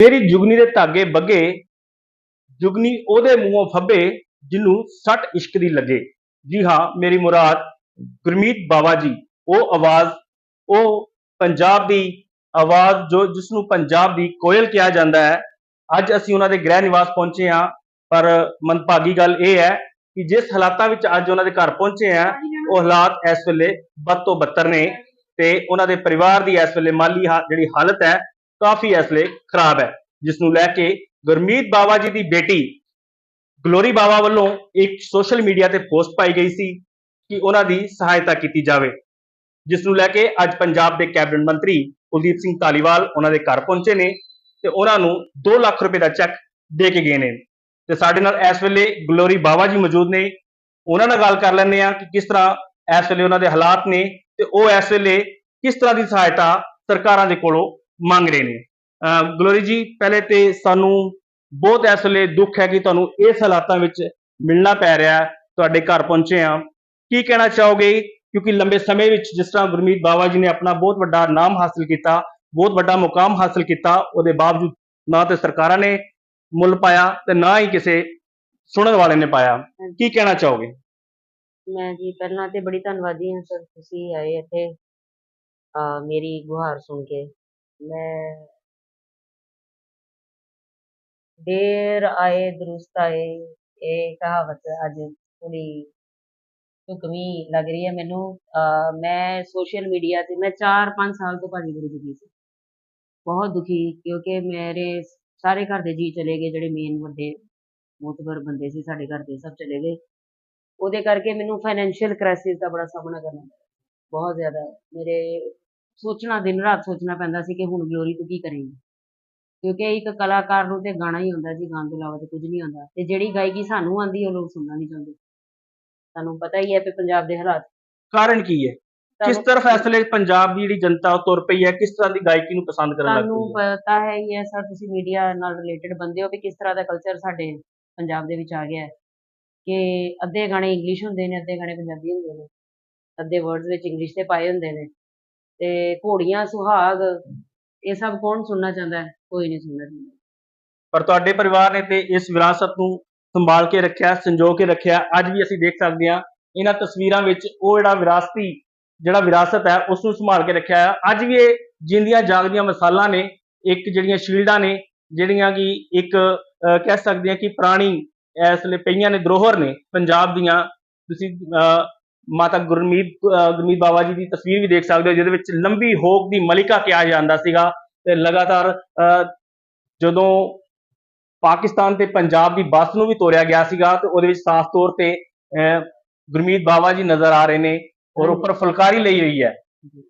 ਮੇਰੀ ਜੁਗਨੀ ਦੇ ਧਾਗੇ ਬੱਗੇ, ਜੁਗਨੀ ਉਹਦੇ ਮੂੰਹੋਂ ਫੱਬੇ ਜਿਹਨੂੰ ਸੱਟ ਇਸ਼ਕ ਦੀ ਲੱਗੇ। ਜੀ ਹਾਂ, ਮੇਰੀ ਮੁਰਾਦ ਗੁਰਮੀਤ ਬਾਵਾ ਜੀ, ਉਹ ਆਵਾਜ਼, ਉਹ ਪੰਜਾਬ ਦੀ ਆਵਾਜ਼ ਜੋ ਜਿਸ ਨੂੰ ਪੰਜਾਬ ਦੀ ਕੋਇਲ ਕਿਹਾ ਜਾਂਦਾ ਹੈ। ਅੱਜ ਅਸੀਂ ਉਹਨਾਂ ਦੇ ਗ੍ਰਹਿ ਨਿਵਾਸ ਪਹੁੰਚੇ ਹਾਂ, ਪਰ ਮਨਭਾਗੀ ਗੱਲ ਇਹ ਹੈ ਕਿ ਜਿਸ ਹਾਲਾਤਾਂ ਵਿੱਚ ਅੱਜ ਉਹਨਾਂ ਦੇ ਘਰ ਪਹੁੰਚੇ ਆ ਉਹ ਹਾਲਾਤ ਇਸ ਵੇਲੇ ਬਦ ਤੋਂ ਬੱਤਰ ਨੇ ਤੇ ਉਹਨਾਂ ਦੇ ਪਰਿਵਾਰ ਦੀ ਇਸ ਵੇਲੇ ਮਾਲੀ ਹਾ- ਜਿਹੜੀ ਹਾਲਤ ਹੈ ਕਾਫੀ ਇਸ ਲਈ ਖਰਾਬ ਹੈ। ਜਿਸ ਨੂੰ ਲੈ ਕੇ ਗੁਰਮੀਤ ਬਾਵਾ ਜੀ ਦੀ ਬੇਟੀ ਗਲੋਰੀ ਬਾਵਾ ਵੱਲੋਂ ਇੱਕ ਸੋਸ਼ਲ ਮੀਡੀਆ ਤੇ ਪੋਸਟ ਪਾਈ ਗਈ ਸੀ ਕਿ ਉਹਨਾਂ ਦੀ ਸਹਾਇਤਾ ਕੀਤੀ ਜਾਵੇ। ਜਿਸ ਨੂੰ ਲੈ ਕੇ ਅੱਜ ਪੰਜਾਬ ਦੇ ਕੈਬਨਿਟ ਮੰਤਰੀ ਕੁਲਦੀਪ ਸਿੰਘ ਧਾਲੀਵਾਲ ਉਹਨਾਂ ਦੇ ਘਰ ਪਹੁੰਚੇ ਨੇ ਤੇ ਉਹਨਾਂ ਨੂੰ 2 ਲੱਖ ਰੁਪਏ ਦਾ ਚੈੱਕ ਦੇ ਕੇ ਗਏ ਨੇ। ਤੇ ਸਾਡੇ ਨਾਲ ਇਸ ਵੇਲੇ ਗਲੋਰੀ ਬਾਵਾ ਜੀ ਮੌਜੂਦ ਨੇ। ਉਹਨਾਂ ਨਾਲ ਗੱਲ ਕਰ ਲੈਂਦੇ ਆ ਕਿ ਕਿਸ ਤਰ੍ਹਾਂ ਇਸ ਵੇਲੇ ਉਹਨਾਂ ਦੇ ਹਾਲਾਤ ਨੇ ਤੇ ਉਹ ਇਸ ਵੇਲੇ ਕਿਸ ਤਰ੍ਹਾਂ ਦੀ ਸਹਾਇਤਾ ਸਰਕਾਰਾਂ ਦੇ ਕੋਲੋਂ ਮੰਗ ਰਹੇ ਨੇ। ਗਲੋਰੀ ਜੀ ਪਹਿਲੇ ਤੇ ਸਾਨੂੰ ਬਹੁਤ ਇਸ ਵੇਲੇ ਦੁੱਖ ਹੈ ਕਿ ਤੁਹਾਨੂੰ ਇਸ ਹਾਲਾਤਾਂ ਵਿੱਚ ਮਿਲਣਾ ਪੈ ਰਿਹਾ ਤੁਹਾਡੇ ਘਰ ਪਹੁੰਚੇ ਆ ਕੀ ਕਹਿਣਾ ਚਾਹੋਗੇ? ਕਿਉਂਕਿ ਲੰਬੇ ਸਮੇਂ ਵਿੱਚ ਜਿਸ ਤਰ੍ਹਾਂ ਗੁਰਮੀਤ ਬਾਵਾ ਜੀ ਨੇ ਆਪਣਾ ਬਹੁਤ ਵੱਡਾ ਨਾਮ ਹਾਸਲ ਕੀਤਾ ਬਹੁਤ ਵੱਡਾ ਮੁਕਾਮ ਹਾਸਲ ਕੀਤਾ ਉਹਦੇ ਬਾਵਜੂਦ ਨਾ ਤੇ ਸਰਕਾਰਾਂ ਨੇ ਮੁੱਲ ਪਾਇਆ ਤੇ ਨਾ ਹੀ ਕਿਸੇ ਸੁਣਨ ਵਾਲੇ ਨੇ ਪਾਇਆ। ਕੀ ਕਹਿਣਾ ਚਾਹੋਗੇ? ਮੈਂ ਜੀ ਪਹਿਲਾਂ ਤੇ ਬੜੀ ਧੰਨਵਾਦੀ ਹਾਂ ਸਰ ਤੁਸੀਂ ਆਏ ਇੱਥੇ ਮੇਰੀ ਗੁਹਾਰ ਸੁਣ ਕੇ। ਮੈਂ ਦੇਰ ਆਏ, ਦਰੁਸਤ ਆਏ, ਇਹ ਕਹਾਵਤ ਅੱਜ ਥੋੜੀ ਢੁਕਵੀਂ ਲੱਗ ਰਹੀ ਹੈ ਮੈਨੂੰ। ਮੈਂ ਸੋਸ਼ਲ ਮੀਡੀਆ ਤੇ ਮੈਂ 4-5 ਸਾਲ ਤੋਂ ਭਾਜੀ ਗੁਰੂ ਜੀ ਸੀ। ਬਹੁਤ ਦੁਖੀ, ਕਿਉਂਕਿ ਮੇਰੇ ਸਾਰੇ ਘਰ ਦੇ ਜੀ ਚਲੇ ਗਏ, ਜਿਹੜੇ ਮੇਨ ਵੱਡੇ ਮੋਤਬਰ ਬੰਦੇ ਸੀ, ਸਾਡੇ ਘਰ ਦੇ ਸਭ ਚਲੇ ਗਏ। ਉਹਦੇ ਕਰਕੇ ਮੈਨੂੰ ਫਾਈਨੈਂਸ਼ੀਅਲ ਕ੍ਰਾਈਸਿਸ ਦਾ ਬੜਾ ਸਾਹਮਣਾ ਕਰਨਾ ਪਿਆ। ਬਹੁਤ ਜ਼ਿਆਦਾ ਮੇਰੇ ਸੋਚਣਾ ਦਿਨ ਰਾਤ ਸੋਚਣਾ ਪੈਂਦਾ ਸੀ ਕਿ ਹੁਣ ਗਲੋਰੀ ਤੂੰ ਕੀ ਕਰੇਂਗੀ। ਕਿਉਂਕਿ ਇੱਕ ਕਲਾਕਾਰ ਨੂੰ ਤੇ ਗਾਣਾ ਹੀ ਹੁੰਦਾ ਜੀ ਗਾਣ ਤੋਂ ਇਲਾਵਾ ਤੇ ਕੁਝ ਨਹੀਂ ਆਉਂਦਾ। ਤੇ ਜਿਹੜੀ ਗਾਇਕੀ ਸਾਨੂੰ ਆਉਂਦੀ ਉਹ ਲੋਕ ਸੁਣਨਾ ਨਹੀਂ ਚਾਹੁੰਦੇ। ਤੁਹਾਨੂੰ ਪਤਾ ਹੀ ਹੈ ਕਿ ਪੰਜਾਬ ਦੇ ਹਾਲਾਤ। ਕਾਰਨ ਕੀ ਹੈ? ਕਿਸ ਤਰ੍ਹਾਂ ਫੈਸਲੇ ਪੰਜਾਬ ਦੀ ਜਿਹੜੀ ਜਨਤਾ ਉਹ ਤੁਰ ਪਈ ਹੈ? ਕਿਸ ਤਰ੍ਹਾਂ ਦੀ ਗਾਇਕੀ ਨੂੰ ਪਸੰਦ ਕਰਨ ਲੱਗ ਤੁਹਾਨੂੰ ਪਈ ਹੈ? ਪਤਾ ਹੈ ਹੀ ਹੈ ਸਰ ਤੁਸੀਂ ਮੀਡੀਆ ਨਾਲ ਰਿਲੇਟਡ ਬੰਦੇ ਹੋ ਵੀ ਕਿਸ ਤਰ੍ਹਾਂ ਦਾ ਕਲਚਰ ਸਾਡੇ ਪੰਜਾਬ ਦੇ ਵਿੱਚ ਆ ਗਿਆ ਹੈ। ਕਿ ਅੱਧੇ ਗਾਣੇ ਇੰਗਲਿਸ਼ ਹੁੰਦੇ ਨੇ ਅੱਧੇ ਗਾਣੇ ਪੰਜਾਬੀ ਹੁੰਦੇ ਨੇ। ਅੱਧੇ ਵਰਡਸ ਵਿੱਚ ਇੰਗਲਿਸ਼ ਦੇ ਪਾਏ ਹੁੰਦੇ ਨੇ। ਤੇ ਘੋੜੀਆਂ ਸੁਹਾਗ ਇਹ ਸਭ ਕੌਣ ਸੁਣਨਾ ਚਾਹੁੰਦਾ ਹੈ? ਕੋਈ ਨਹੀਂ ਸੁਣਨਾ ਚਾਹੁੰਦਾ। ਪਰ ਤੁਹਾਡੇ ਪਰਿਵਾਰ ਨੇ ਤੇ ਇਸ ਵਿਰਾਸਤ ਨੂੰ ਸੰਭਾਲ ਕੇ ਰੱਖਿਆ ਸੰਜੋ ਕੇ ਰੱਖਿਆ ਅੱਜ ਵੀ ਅਸੀਂ ਦੇਖ ਸਕਦੇ ਹਾਂ ਇਹਨਾਂ ਤਸਵੀਰਾਂ ਵਿੱਚ ਉਹ ਜਿਹੜਾ ਵਿਰਾਸਤੀ ਜਿਹੜਾ ਵਿਰਾਸਤ ਹੈ ਉਸ ਨੂੰ ਸੰਭਾਲ ਕੇ ਰੱਖਿਆ ਹੈ ਅੱਜ ਵੀ ਇਹ ਜਿੰਦੀਆਂ ਜਾਗਦੀਆਂ ਮਸਾਲਾਂ ਨੇ ਇੱਕ ਜਿਹੜੀਆਂ ਸ਼ੀਲਡਾਂ ਨੇ ਜਿਹੜੀਆਂ ਕਿ ਇੱਕ ਕਹਿ ਸਕਦੇ ਹਾਂ ਕਿ ਪੁਰਾਣੀ ਇਸ ਲਈ ਪਈਆਂ ਨੇ ਧਰੋਹਰ ਨੇ ਪੰਜਾਬ ਦੀਆਂ ਤੁਸੀਂ ਅਹ, ਮਾਤਾ ਗੁਰਮੀਤ ਗੁਰਮੀਤ ਬਾਬਾ ਜੀ ਦੀ ਤਸਵੀਰ ਵੀ ਦੇਖ ਸਕਦੇ ਹੋ ਜਿਹਦੇ ਵਿੱਚ ਲੰਬੀ ਹੋਕ ਦੀ ਮਲਿਕਾ ਕਿਹਾ ਜਾਂਦਾ ਸੀਗਾ ਤੇ ਲਗਾਤਾਰ ਜਦੋਂ ਪਾਕਿਸਤਾਨ ਤੇ ਪੰਜਾਬ ਦੀ ਬੱਸ ਨੂੰ ਵੀ ਤੋਰਿਆ ਗਿਆ ਸੀਗਾ ਤੇ ਉਹਦੇ ਵਿੱਚ ਸਾਫ਼ ਤੌਰ ਤੇ ਗੁਰਮੀਤ ਬਾਵਾ ਜੀ ਨਜ਼ਰ ਆ ਰਹੇ ਨੇ ਔਰ। ਉੱਪਰ ਫੁਲਕਾਰੀ ਲਈ ਹੋਈ ਹੈ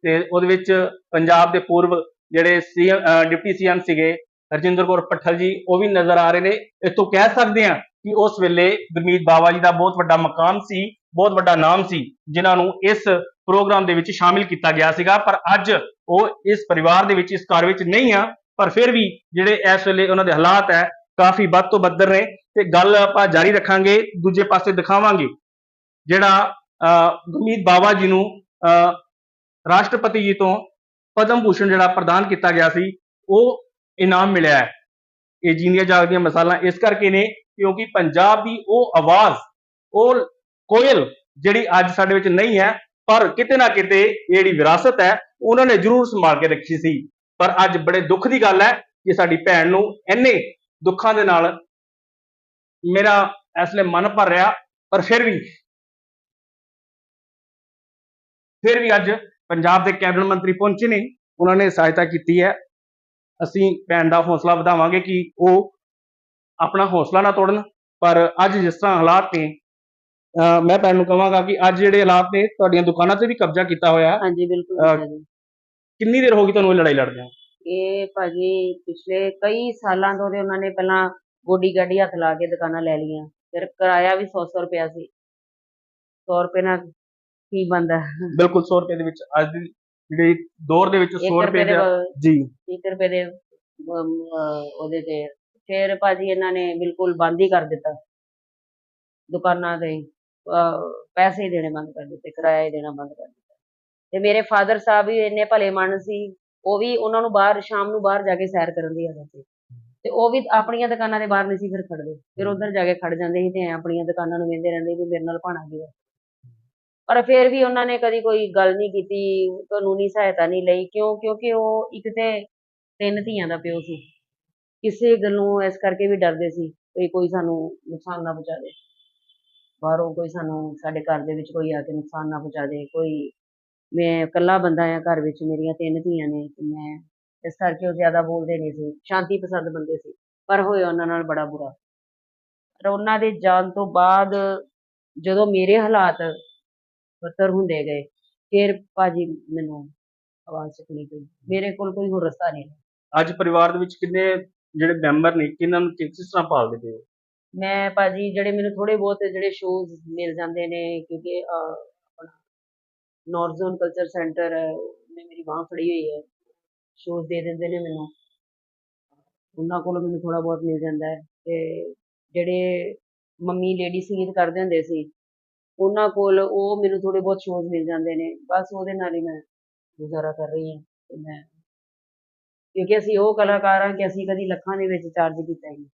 ਤੇ ਉਹਦੇ ਵਿੱਚ ਪੰਜਾਬ ਦੇ ਪੂਰਵ ਜਿਹੜੇ ਸੀ ਡਿਪਟੀ ਸੀਐਮ ਸੀਗੇ ਹਰਜਿੰਦਰ ਕੌਰ ਪੱਠਲ ਜੀ ਉਹ ਵੀ ਨਜ਼ਰ ਆ ਰਹੇ ਨੇ ਇੱਥੋਂ ਕਹਿ ਸਕਦੇ ਹਾਂ ਕਿ ਉਸ ਵੇਲੇ ਗੁਰਮੀਤ ਬਾਵਾ ਜੀ ਦਾ ਬਹੁਤ ਵੱਡਾ ਮਕਾਮ ਸੀ ਬਹੁਤ ਵੱਡਾ ਨਾਮ ਸੀ ਜਿਨ੍ਹਾਂ ਨੂੰ ਇਸ ਪ੍ਰੋਗਰਾਮ ਦੇ ਵਿੱਚ ਸ਼ਾਮਿਲ ਕੀਤਾ ਗਿਆ ਸੀਗਾ। ਪਰ ਅੱਜ ਉਹ ਇਸ ਪਰਿਵਾਰ ਦੇ ਵਿੱਚ ਇਸ ਘਰ ਵਿੱਚ ਨਹੀਂ ਆ ਪਰ ਫਿਰ ਵੀ ਜਿਹੜੇ ਇਸ ਵੇਲੇ ਉਹਨਾਂ ਦੇ ਹਾਲਾਤ ਹੈ ਕਾਫੀ ਵੱਧ ਤੋਂ ਬੱਦਰ ਨੇ। ਤੇ ਗੱਲ ਆਪਾਂ ਜਾਰੀ ਰੱਖਾਂਗੇ ਦੂਜੇ ਪਾਸੇ ਦਿਖਾਵਾਂਗੇ। ਜਿਹੜਾ ਅਹ, ਗੁਰਮੀਤ ਬਾਵਾ ਜੀ ਨੂੰ ਅਹ, ਰਾਸ਼ਟਰਪਤੀ ਜੀ ਤੋਂ ਪਦਮ ਭੂਸ਼ਣ ਜਿਹੜਾ ਪ੍ਰਦਾਨ ਕੀਤਾ ਗਿਆ ਸੀ ਉਹ ਇਨਾਮ ਮਿਲਿਆ ਹੈ। ਇਹ ਜੀਂਦੀਆਂ ਜਾਗਦੀਆਂ ਮਿਸਾਲਾਂ ਇਸ ਕਰਕੇ ਨੇ ਕਿਉਂਕਿ ਪੰਜਾਬ ਦੀ ਉਹ ਆਵਾਜ਼ ਉਹ ਕੋਇਲ ਜਿਹੜੀ ਅੱਜ ਸਾਡੇ ਵਿੱਚ ਨਹੀਂ ਹੈ, ਪਰ ਕਿਤੇ ਨਾ ਕਿਤੇ ਇਹ ਜਿਹੜੀ ਵਿਰਾਸਤ ਹੈ, ਉਹਨਾਂ ਨੇ ਜ਼ਰੂਰ ਸੰਭਾਲ ਕੇ ਰੱਖੀ ਸੀ। ਪਰ ਅੱਜ ਬੜੇ ਦੁੱਖ ਦੀ ਗੱਲ ਹੈ ਕਿ ਸਾਡੀ ਭੈਣ ਨੂੰ ਇੰਨੇ ਦੁੱਖਾਂ ਦੇ ਨਾਲ ਮੇਰਾ ਇਸ ਲਈ ਮਨ ਭਰ ਰਿਹਾ, ਪਰ ਫਿਰ ਵੀ ਫਿਰ ਵੀ ਅੱਜ ਪੰਜਾਬ ਦੇ ਕੈਬਨਿਟ ਮੰਤਰੀ ਪਹੁੰਚੇ ਨੇ। ਉਹਨਾਂ ਨੇ ਸਹਾਇਤਾ ਕੀਤੀ ਹੈ। ਅਸੀਂ ਭੈਣ ਦਾ ਹੌਸਲਾ ਵਧਾਵਾਂਗੇ ਕਿ ਉਹ ਆਪਣਾ ਹੌਸਲਾ ਨਾ ਤੋੜਨ, ਪਰ ਅੱਜ ਜਿਸ ਤਰ੍ਹਾਂ ਹਾਲਾਤ ਨੇ ਮੈਂ ਭੈਣ ਨੂੰ ਕਹਾਂਗਾ ਕਿ ਅੱਜ ਜਿਹੜੇ ਹਾਲਾਤ ਨੇ ਤੁਹਾਡੀਆਂ ਦੁਕਾਨਾਂ ਤੇ ਵੀ ਕਬਜ਼ਾ ਕੀਤਾ ਹੋਇਆ। ਹੈ। ਹਾਂਜੀ ਬਿਲਕੁਲ ਅਹ, ਕਿੰਨੀ ਦੇਰ ਹੋ ਗਈ ਤੁਹਾਨੂੰ ਇਹ ਲੜਾਈ ਲੜਦਿਆਂ? ਇਹ ਭਾਜੀ ਪਿਛਲੇ ਕਈ ਸਾਲਾਂ ਤੋਂ ਤੇ ਉਹਨਾਂ ਨੇ ਪਹਿਲਾਂ ਗੋਡੀ ਗਾਡੀ ਹੱਥ ਲਾ ਕੇ ਦੁਕਾਨਾਂ ਲੈ ਲਈਆਂ। ਫਿਰ ਕਿਰਾਇਆ ਵੀ 100 100 ਰੁਪਇਆ ਸੀ। 100 ਰੁਪਏ ਨਾਲ ਕੀ ਬੰਦਾ ਬਿਲਕੁਲ 100 ਰੁਪਏ ਦੇ ਵਿੱਚ ਅੱਜ ਦੀ ਜਿਹੜੀ ਦੌਰ ਦੇ ਵਿੱਚ 100 1 ਰੁਪਏ ਰੁਪਏ ਦੇ ਜੀ। 30 ਰੁਪਏ ਦੇ ਅਮ, ਅਹ, ਉਹਦੇ ਤੇ। ਫਿਰ ਭਾਜੀ ਇਹਨਾਂ ਨੇ ਬਿਲਕੁਲ ਬੰਦ ਹੀ ਕਰ ਦਿੱਤਾ। ਦੁਕਾਨਾਂ ਦੇ ਅਹ, ਪੈਸੇ ਹੀ ਦੇਣੇ ਬੰਦ ਕਰ ਦਿੱਤੇ ਕਿਰਾਇਆ ਹੀ ਦੇਣਾ ਬੰਦ ਕਰ ਦਿੱਤਾ। ਤੇ ਮੇਰੇ ਫਾਦਰ ਸਾਹਿਬ ਵੀ ਇੰਨੇ ਭਲੇ ਮਨ ਸੀ ਉਹ ਵੀ ਉਹਨਾਂ ਨੂੰ ਬਾਹਰ ਸ਼ਾਮ ਨੂੰ ਬਾਹਰ ਜਾ ਕੇ ਸੈਰ ਕਰਨ ਦੀ ਆਦਤ ਸੀ। ਤੇ ਉਹ ਵੀ ਆਪਣੀਆਂ ਦੁਕਾਨਾਂ ਦੇ ਬਾਹਰ ਨਹੀਂ ਸੀ ਫਿਰ ਖੜਦੇ ਫਿਰ ਉਧਰ ਜਾ ਕੇ ਖੜ ਜਾਂਦੇ ਸੀ ਤੇ ਐਂ ਆਪਣੀਆਂ ਦੁਕਾਨਾਂ ਨੂੰ ਵੇਂਦੇ ਰਹਿੰਦੇ ਵੀ ਮੇਰੇ ਨਾਲ ਭਾਣਾ ਕੀ ਹੋਇਆ ਪਰ ਫਿਰ ਵੀ ਉਹਨਾਂ ਨੇ ਕਦੀ ਕੋਈ ਗੱਲ ਨਹੀਂ ਕੀਤੀ ਕਾਨੂੰਨੀ ਸਹਾਇਤਾ ਨਹੀਂ ਲਈ ਕਿਉਂ? ਕਿਉਂਕਿ ਉਹ ਇੱਕ ਤੇ ਤਿੰਨ ਧੀਆਂ ਦਾ ਪਿਓ ਸੀ। ਕਿਸੇ ਗੱਲੋਂ ਇਸ ਕਰਕੇ ਵੀ ਡਰਦੇ ਸੀ ਵੀ ਕੋਈ ਸਾਨੂੰ ਨੁਕਸਾਨ ਨਾ ਪਹੁੰਚਾ ਦੇ। ਬਾਹਰੋਂ ਕੋਈ ਸਾਨੂੰ, ਸਾਡੇ ਘਰ ਦੇ ਵਿੱਚ ਕੋਈ ਆ ਕੇ ਨੁਕਸਾਨ ਨਾ ਪਹੁੰਚਾ ਦੇ, ਕੋਈ ਮੈਂ ਇਕੱਲਾ ਬੰਦਾ ਆ ਘਰ ਵਿੱਚ, ਮੇਰੀਆਂ ਤਿੰਨ ਧੀਆਂ ਨੇ ਤੇ ਮੈਂ ਇਸ ਕਰਕੇ ਉਹ ਜ਼ਿਆਦਾ ਬੋਲਦੇ ਨਹੀਂ ਸੀ, ਸ਼ਾਂਤੀ ਪਸੰਦ ਬੰਦੇ ਸੀ, ਪਰ ਹੋਇਆ ਉਹਨਾਂ ਨਾਲ ਬੜਾ ਬੁਰਾ। ਉਹਨਾਂ ਦੇ ਜਾਣ ਤੋਂ ਬਾਅਦ ਜਦੋਂ ਮੇਰੇ ਹਾਲਾਤ ਬੱਤਰ ਹੁੰਦੇ ਗਏ, ਫਿਰ ਭਾਜੀ ਮੈਨੂੰ ਆਵਾਜ਼ ਚੱਕਣੀ ਪਈ ਮੇਰੇ ਕੋਲ ਕੋਈ ਹੋਰ ਰਸਤਾ ਨਹੀਂ। ਅੱਜ ਪਰਿਵਾਰ ਦੇ ਵਿੱਚ ਕਿੰਨੇ ਜਿਹੜੇ ਮੈਂਬਰ ਨੇ, ਕਿਹਨਾਂ ਨੂੰ ਕਿਸ ਕਿਸ ਤਰ੍ਹਾਂ ਪਾਲਦੇ ਪਏ ਹੋ? ਮੈਂ ਭਾਜੀ ਜਿਹੜੇ ਮੈਨੂੰ ਥੋੜ੍ਹੇ ਬਹੁਤ ਜਿਹੜੇ ਸ਼ੋਜ਼ ਮਿਲ ਜਾਂਦੇ ਨੇ ਕਿਉਂਕਿ ਅਹ, ਆਪਣਾ ਨਾਰਥ ਕਲਚਰ ਸੈਂਟਰ ਨੇ ਮੇਰੀ ਬਾਂਹ ਫੜੀ ਹੋਈ ਹੈ। ਸ਼ੋਜ਼ ਦੇ ਦਿੰਦੇ ਨੇ ਮੈਨੂੰ। ਉਹਨਾਂ ਕੋਲੋਂ ਮੈਨੂੰ ਥੋੜ੍ਹਾ ਬਹੁਤ ਮਿਲ ਜਾਂਦਾ ਅਤੇ ਜਿਹੜੇ ਮੰਮੀ ਲੇਡੀ ਸੰਗੀਤ ਕਰਦੇ ਹੁੰਦੇ ਸੀ ਉਹਨਾਂ ਕੋਲ ਉਹ ਮੈਨੂੰ ਥੋੜ੍ਹੇ ਬਹੁਤ ਸ਼ੋਜ਼ ਮਿਲ ਜਾਂਦੇ ਨੇ। ਬਸ ਉਹਦੇ ਨਾਲ ਹੀ ਮੈਂ ਗੁਜ਼ਾਰਾ ਕਰ ਰਹੀ ਹਾਂ। ਅਤੇ ਮੈਂ ਕਿਉਂਕਿ ਅਸੀਂ ਉਹ ਕਲਾਕਾਰ ਹਾਂ ਕਿ ਅਸੀਂ ਕਦੀ ਲੱਖਾਂ ਦੇ ਵਿੱਚ ਚਾਰਜ ਕੀਤਾ ਹੀ ਨਹੀਂ।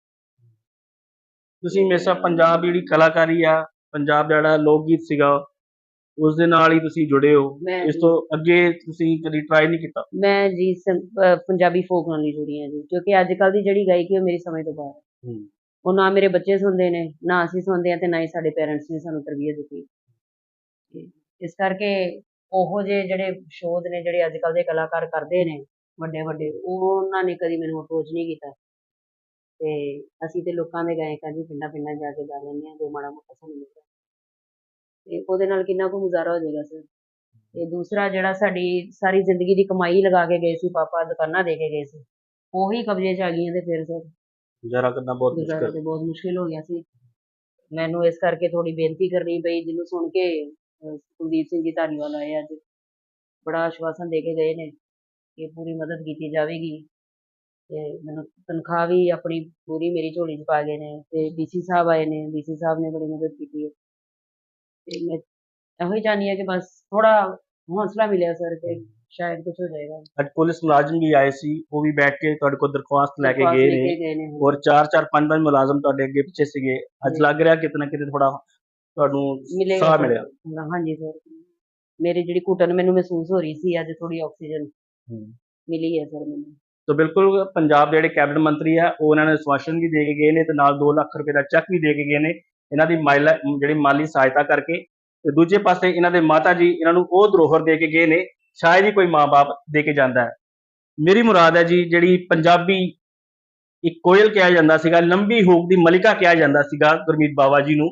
ਤੁਸੀਂ ਹਮੇਸ਼ਾ ਪੰਜਾਬ ਦੀ ਜਿਹੜੀ ਕਲਾਕਾਰੀ ਆ ਪੰਜਾਬ ਦਾ ਜਿਹੜਾ ਲੋਕ ਗੀਤ ਸੀਗਾ ਉਸ ਦੇ ਨਾਲ ਹੀ ਤੁਸੀਂ ਜੁੜੇ ਹੋ। ਮੈਂ ਇਸ ਤੋਂ ਅੱਗੇ ਤੁਸੀਂ ਕਦੀ ਟਰਾਈ ਨਹੀਂ ਕੀਤਾ? ਮੈਂ ਜੀ ਸੰ- ਅਹ ਪੰਜਾਬੀ ਫੋਕ ਨਾਲ ਹੀ ਜੁੜੀ ਹਾਂ ਜੀ ਕਿਉਂਕਿ ਅੱਜ ਕੱਲ ਦੀ ਜਿਹੜੀ ਗਾਇਕੀ ਉਹ ਮੇਰੀ ਸਮਝ ਤੋਂ ਬਾਹਰ ਹੈ ਹੂੰ। ਉਹ ਨਾ ਮੇਰੇ ਬੱਚੇ ਸੁਣਦੇ ਨੇ ਨਾ ਅਸੀਂ ਸੁਣਦੇ ਹਾਂ ਤੇ ਨਾ ਹੀ ਸਾਡੇ ਪੇਰੈਂਟਸ ਨੇ ਸਾਨੂੰ ਤਰਬੀਅਤ ਦਿੱਤੀ। ਤੇ ਇਸ ਕਰਕੇ ਉਹੋ ਜਿਹੇ ਜਿਹੜੇ ਸ਼ੋਧ ਨੇ ਜਿਹੜੇ ਅੱਜ ਕੱਲ ਦੇ ਕਲਾਕਾਰ ਕਰਦੇ ਨੇ ਵੱਡੇ ਵੱਡੇ ਉਹ ਉਹਨਾਂ ਨੇ ਕਦੀ ਮੈਨੂੰ ਅਪਰੋਚ ਨਹੀਂ ਕੀਤਾ। ਤੇ ਅਸੀਂ ਤੇ ਲੋਕਾਂ ਦੇ ਗਾਇਕਾਂ ਜੀ ਪਿੰਡਾਂ ਪਿੰਡਾਂ ਜਾ ਕੇ ਗਾ ਲੈਂਦੇ ਹਾਂ ਜੋ ਮਾੜਾ ਮੋਟਾ ਸਾਨੂੰ ਮਿਲਦਾ ਤੇ ਉਹਦੇ ਨਾਲ ਕਿੰਨਾ ਕੁ ਗੁਜ਼ਾਰਾ ਹੋ ਜਾਏਗਾ ਸਰ? ਤੇ ਦੂਸਰਾ ਜਿਹੜਾ ਸਾਡੀ ਸਾਰੀ ਜ਼ਿੰਦਗੀ ਦੀ ਕਮਾਈ ਲਗਾ ਕੇ ਗਏ ਸੀ ਪਾਪਾ ਦੁਕਾਨਾਂ ਦੇ ਕੇ ਗਏ ਸੀ ਉਹੀ ਕਬਜ਼ੇ 'ਚ ਆ ਗਈਆਂ ਤੇ ਫਿਰ ਸਰ? ਗੁਜ਼ਾਰਾ ਕਰਨਾ ਬਹੁਤ ਗੁਜ਼ਾਰਾ ਮੁਸ਼ਕਲ। ਤੇ ਬਹੁਤ ਮੁਸ਼ਕਿਲ ਹੋ ਗਿਆ ਸੀ। ਮੈਨੂੰ ਇਸ ਕਰਕੇ ਥੋੜੀ ਬੇਨਤੀ ਕਰਨੀ ਪਈ ਜਿਹਨੂੰ ਸੁਣ ਕੇ ਅਹ, ਕੁਲਦੀਪ ਸਿੰਘ ਜੀ ਧਾਰੀਵਾਲ ਆਏ ਅੱਜ। ਬੜਾ ਆਸ਼ਵਾਸਨ ਦੇ ਕੇ ਗਏ ਨੇ ਕਿ ਪੂਰੀ ਮਦਦ ਕੀਤੀ ਜਾਵੇਗੀ। ਤੇ ਮੈਨੂੰ ਤਨਖਾਹ ਵੀ ਆਪਣੀ ਪੂਰੀ ਮੇਰੀ ਝੋਲੀ 'ਚ ਪਾ ਗਏ ਨੇ ਤੇ ਡੀਸੀ ਸਾਹਿਬ ਆਏ ਨੇ ਡੀਸੀ ਸਾਹਿਬ ਨੇ ਬੜੀ ਮਦਦ ਕੀਤੀ ਹੈ। ਤੇ ਮੈਂ ਇਹੋ ਹੀ ਚਾਹੁੰਦੀ ਹਾਂ ਕਿ ਬਸ ਥੋੜਾ ਹੌਸਲਾ ਮਿਲਿਆ ਸਰ ਕਿ ਸ਼ਾਇਦ ਕੁਝ ਹੋ ਜਾਏਗਾ। ਅੱਜ ਪੁਲਿਸ ਮੁਲਾਜ਼ਮ ਵੀ ਆਏ ਸੀ ਉਹ ਵੀ ਬੈਠ ਕੇ ਤੁਹਾਡੇ ਕੋਲ ਦਰਖਾਸਤ ਲੈ ਕੇ ਗਏ ਨੇ ਔਰ ਚਾਰ ਚਾਰ ਪੰਜ ਪੰਜ ਮੁਲਾਜ਼ਮ ਤੁਹਾਡੇ ਅੱਗੇ ਪਿੱਛੇ ਸੀਗੇ। ਅੱਜ। ਲੱਗ ਰਿਹਾ ਕਿਤੇ ਨਾ ਕਿਤੇ ਥੋੜਾ ਤੁਹਾਨੂੰ ਸਾਹ। ਮਿਲਿਆ। ਹਾਂਜੀ ਸਰ। ਮੇਰੀ ਜਿਹੜੀ ਘੁੱਟਣ ਮੈਨੂੰ ਮਹਿਸੂਸ ਹੋ ਰਹੀ ਸੀ ਅੱਜ ਥੋੜੀ ਆਕਸੀਜਨ ਮਿਲੀ ਹੈ ਸਰ ਮੈਨੂੰ। ਤਾਂ ਬਿਲਕੁਲ ਪੰਜਾਬ ਦੇ ਜਿਹੜੇ ਕੈਬਨਿਟ ਮੰਤਰੀ ਆ ਉਹ ਉਹਨਾਂ ਨੇ ਸਵਾਸ਼ਨ ਵੀ ਦੇ ਕੇ ਗਏ ਨੇ ਤੇ ਨਾਲ 2 ਲੱਖ ਰੁਪਏ ਦਾ ਚੈੱਕ ਵੀ ਦੇ ਕੇ ਗਏ ਨੇ ਇਹਨਾਂ ਦੀ ਜਿਹੜੀ ਮਾਲੀ ਸਹਾਇਤਾ ਕਰਕੇ ਤੇ ਦੂਜੇ ਪਾਸੇ ਇਹਨਾਂ ਦੇ ਮਾਤਾ ਜੀ ਇਹਨਾਂ ਨੂੰ ਉਹ ਧਰੋਹਰ ਦੇ ਕੇ ਗਏ ਨੇ ਸ਼ਾਇਦ ਹੀ ਕੋਈ ਮਾਪੇ ਦੇ ਕੇ ਜਾਂਦਾ ਹੈ। ਮੇਰੀ ਮੁਰਾਦ ਹੈ ਜੀ ਜਿਹੜੀ ਪੰਜਾਬੀ ਇੱਕ ਕੋਇਲ ਕਿਹਾ ਜਾਂਦਾ ਸੀਗਾ ਲੰਬੀ ਹੂਕ ਦੀ ਮਲਿਕਾ ਕਿਹਾ ਜਾਂਦਾ ਸੀਗਾ ਗੁਰਮੀਤ ਬਾਵਾ ਜੀ ਨੂੰ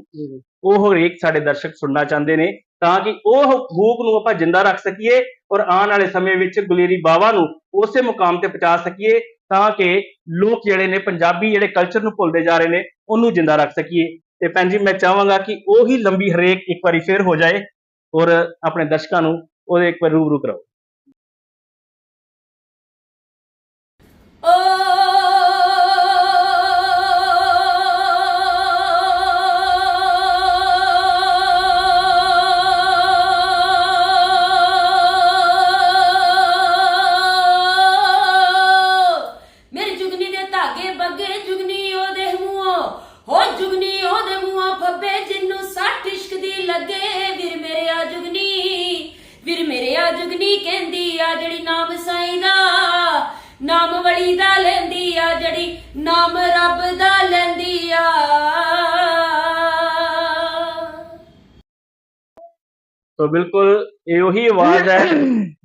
ਉਹ ਹਰੇਕ ਸਾਡੇ ਦਰਸ਼ਕ ਸੁਣਨਾ ਚਾਹੁੰਦੇ ਨੇ ਤਾਂ ਕਿ ਉਹ ਹੂਕ ਨੂੰ ਆਪਾਂ ਜਿੰਦਾ ਰੱਖ ਸਕੀਏ ਔਰ ਆਉਣ ਵਾਲੇ ਸਮੇਂ ਵਿੱਚ ਗੁਲੇਰੀ ਬਾਵਾ ਨੂੰ ਉਸੇ ਮੁਕਾਮ ਤੇ ਪਹੁੰਚਾ ਸਕੀਏ ਤਾਂ ਕਿ ਲੋਕ ਜਿਹੜੇ ਨੇ, ਪੰਜਾਬੀ ਜਿਹੜੇ ਕਲਚਰ ਨੂੰ ਭੁੱਲਦੇ ਜਾ ਰਹੇ ਨੇ, ਉਹਨੂੰ ਜਿੰਦਾ ਰੱਖ ਸਕੀਏ। ਤੇ ਭੈਣ ਜੀ, ਮੈਂ ਚਾਹਾਂਗਾ ਕਿ ਉਹੀ ਲੰਬੀ ਹਰੇਕ ਇੱਕ ਵਾਰੀ ਫੇਰ ਹੋ ਜਾਏ ਔਰ ਆਪਣੇ ਦਰਸ਼ਕਾਂ ਨੂੰ ਉਹਦੇ ਇੱਕ ਵਾਰ ਰੂਬਰੂ ਕਰਾਓ। ਨਾਮ ਵਲੀ ਦਾ ਲੈਂਦੀ ਆ, ਜਿਹੜੀ ਨਾਮ ਰੱਬ ਦਾ ਲੈਂਦੀ ਆ। ਤਾਂ ਬਿਲਕੁਲ ਇਹ ਉਹੀ ਆਵਾਜ਼ ਹੈ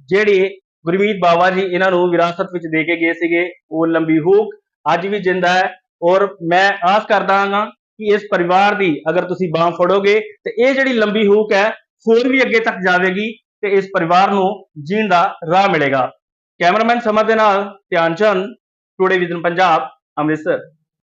ਜਿਹੜੀ ਗੁਰਮੀਤ ਬਾਵਾ ਜੀ ਇਹਨਾਂ ਨੂੰ ਵਿਰਾਸਤ ਵਿੱਚ ਦੇ ਕੇ ਗਏ ਸੀਗੇ। ਉਹ ਲੰਬੀ ਹੂਕ ਅੱਜ ਵੀ ਜਿੰਦਾ ਹੈ ਔਰ ਮੈਂ ਆਸ ਕਰਦਾ ਹਾਂ ਕਿ ਇਸ ਪਰਿਵਾਰ ਦੀ ਅਗਰ ਤੁਸੀਂ ਬਾਹ ਫੜੋਗੇ ਤੇ ਇਹ ਜਿਹੜੀ ਲੰਬੀ ਹੂਕ ਹੈ, ਹੋਰ ਵੀ ਅੱਗੇ ਤੱਕ ਜਾਵੇਗੀ ਤੇ ਇਸ ਪਰਿਵਾਰ ਨੂੰ ਜੀਣ ਦਾ ਰਾਹ ਮਿਲੇਗਾ। ਕੈਮਰਾਮੈਨ ਸਮਰ ਦੇ ਨਾਲ ਧਿਆਨ ਚੰਦ ਟੂਡੇ ਵਿਜ਼ਨ ਪੰਜਾਬ ਅੰਮ੍ਰਿਤਸਰ।